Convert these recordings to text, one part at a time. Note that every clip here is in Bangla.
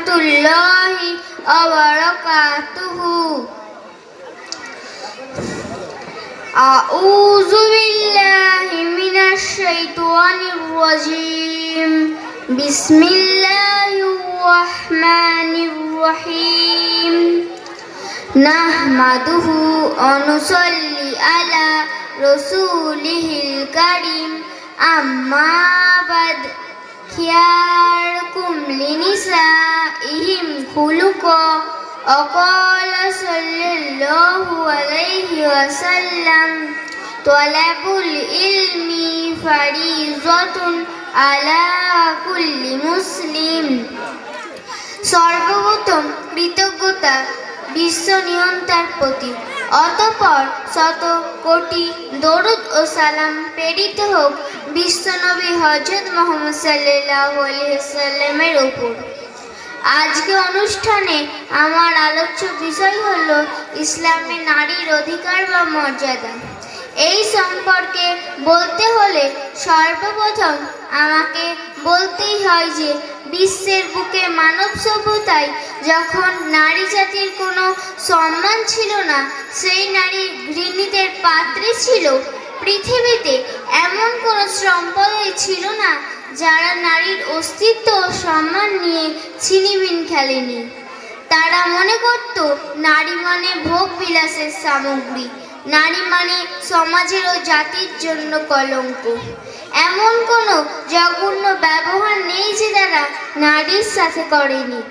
الله وبركاته أعوذ بالله من الشيطان الرجيم بسم الله الرحمن الرحيم نحمده ونصلي على رسوله الكريم أما بعد خياركم لنسائهم خلقا وقال صلى الله عليه وسلم طلب العلم فريضة على كل مسلم সর্বপ্রথম কৃতজ্ঞতা বিশ্ব নিয়ন্তার প্রতি অতপর শত কোটি দরুদ ও সালাম প্রেরিত হোক বিশ্বনবী হজরত মোহাম্মদ সাল্লাহ সাল্লামের উপর আজকে অনুষ্ঠানে আমার আলোচ্য বিষয় হল ইসলামে নারীর অধিকার বা মর্যাদা। এই সম্পর্কে বলতে হলে সর্বপ্রথম আমাকে বলতেই হয় যে, বিশ্বের বুকে মানব সভ্যতায় যখন নারী জাতির কোনো সম্মান ছিল না, সেই নারী ঘৃণীতের পাত্রে ছিল। পৃথিবীতে এমন কোনো সম্পদই ছিল না যারা নারীর অস্তিত্ব সম্মান নিয়ে ছিনিমিন খেলেনি, তারা মনে করত নারী মানে ভোগ বিলাসের সামগ্রী, নারী মানে সমাজের ও জাতির জন্য কলঙ্ক। এমন কোনো জঘন্য ব্যবহার নেই যে তারা নারীর সাথে করেনি।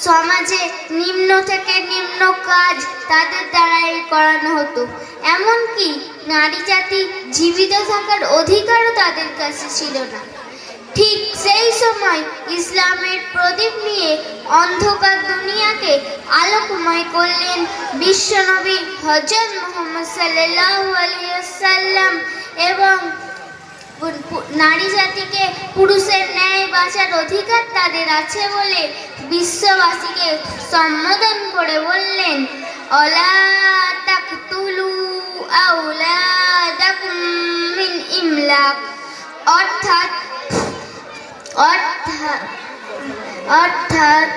সমাজে নিম্ন থেকে নিম্ন কাজ তাদের করানো হতো। এমনকি নারী জাতি জীবিত থাকার অধিকারও তাদের কাছে ছিল না। ঠিক সেই সময় ইসলামের প্রদীপ নিয়ে অন্ধকার দুনিয়াকে আলোকময় করলেন বিশ্বনবী হজরত মোহাম্মদ সাল্লাল্লাহু এবং নারী জাতিকে পুরুষের ন্যায় বাঁচার অধিকার তাদের আছে বলে বিশ্ববাসীকে সম্বোধন করে বললেন। অলা تقتلوا أولادكم من إملاق অর্থাৎ অর্থাৎ অর্থাৎ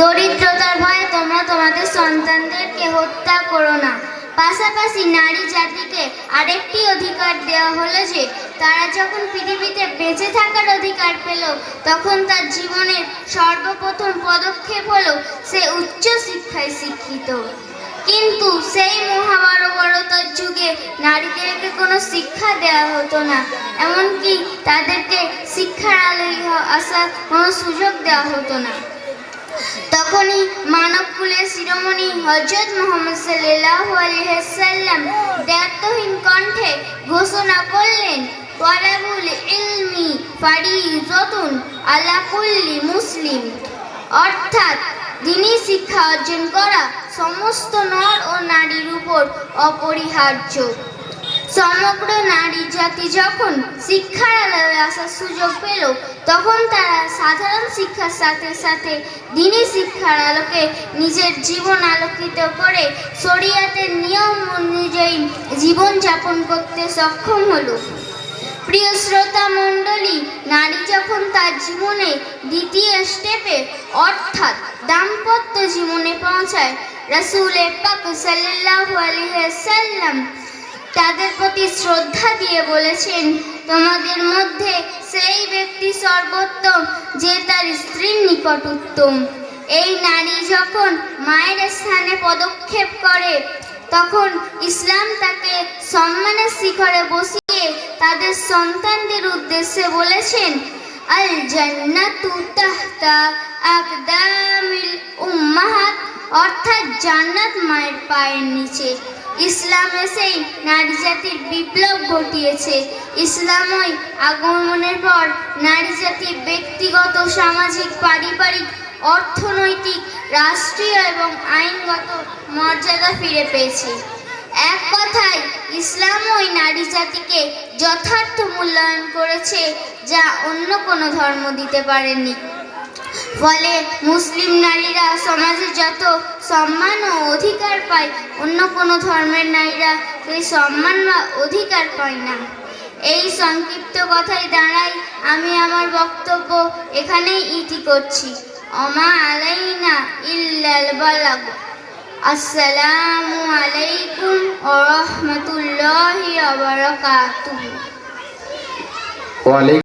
দরিদ্রতার ভয়ে তোমরা তোমাদের সন্তানদেরকে হত্যা পাশাপাশি নারী জাতিকে আরেকটি অধিকার দেওয়া হলো যে, তারা যখন পৃথিবীতে বেঁচে থাকার অধিকার পেল, তখন তার জীবনের সর্বপ্রথম পদক্ষেপ হলো সে উচ্চ শিক্ষায় শিক্ষিত। কিন্তু সেই মহাবরবরতার যুগে নারীদেরকে কোনো শিক্ষা দেওয়া হতো না, এমনকি তাদেরকে শিক্ষার আলোয় আসার কোনো সুযোগ দেওয়া হতো না। তখনই মানব কুলের শিরোমণি হজরত মোহাম্মদ সাল্লাল্লাহু আলাইহি সাল্লাম দায়িত্বহীন কণ্ঠে ঘোষণা করলেন, ওয়ালাবুল ইলমি ফারিজাতুন আলা কুল্লি মুসলিম। অর্থাৎ দিনী শিক্ষা অর্জন করা সমস্ত নর ও নারীর উপর অপরিহার্য। সমগ্র নারী জাতি যখন শিক্ষার আলোয় আসার সুযোগ পেল, তখন তারা সাধারণ শিক্ষার সাথে সাথে দিনী শিক্ষার আলোকে নিজের জীবন আলোকিত করে শরিয়াতের নিয়ম অনুযায়ী জীবনযাপন করতে সক্ষম হলো। প্রিয় শ্রোতা মণ্ডলী, নারী যখন তার জীবনে দ্বিতীয় স্টেপে, অর্থাৎ দাম্পত্য জীবনে পৌঁছায়, রাসূলে পাক সাল্লাল্লাহু আলাইহি সাল্লাম তাদের প্রতি শ্রদ্ধা দিয়ে বলেছেন, তোমাদের মধ্যে সেই ব্যক্তি সর্বোত্তম, যে তার স্ত্রীর নিকট উত্তম। এই নারী যখন মায়ের স্থানে পদক্ষেপ করে, তখন ইসলাম তাকে সম্মানের শিখরে বসিয়ে তাদের সন্তানদের উদ্দেশ্যে বলেছেন আল জান্নাতু অর্থাৎ জান্নাত মায়ের পায়ের নিচে। ইসলাম এসেই নারী জাতির বিপ্লব ঘটিয়েছে। ইসলামই আগমনের পর নারী জাতির ব্যক্তিগত, সামাজিক, পারিবারিক, অর্থনৈতিক, রাষ্ট্রীয় এবং আইনগত মর্যাদা ফিরে পেয়েছে। এক কথায় ইসলাম ওই নারী জাতিকে যথার্থ মূল্যায়ন করেছে যা অন্য কোনো ধর্ম দিতে পারেনি ফলে মুসলিম নারীরা সমাজে যত সম্মান ও অধিকার পায়, অন্য কোনো ধর্মের নারীরা সেই সম্মান বা অধিকার পায় না। এই সংক্ষিপ্ত কথায় দাঁড়াই আমি আমার বক্তব্য এখানেই ইতি করছি। অমা আলাইনা ইল্লাল বালাগ। আসসালামু আলাইকুম ও রহমতুল্লাহি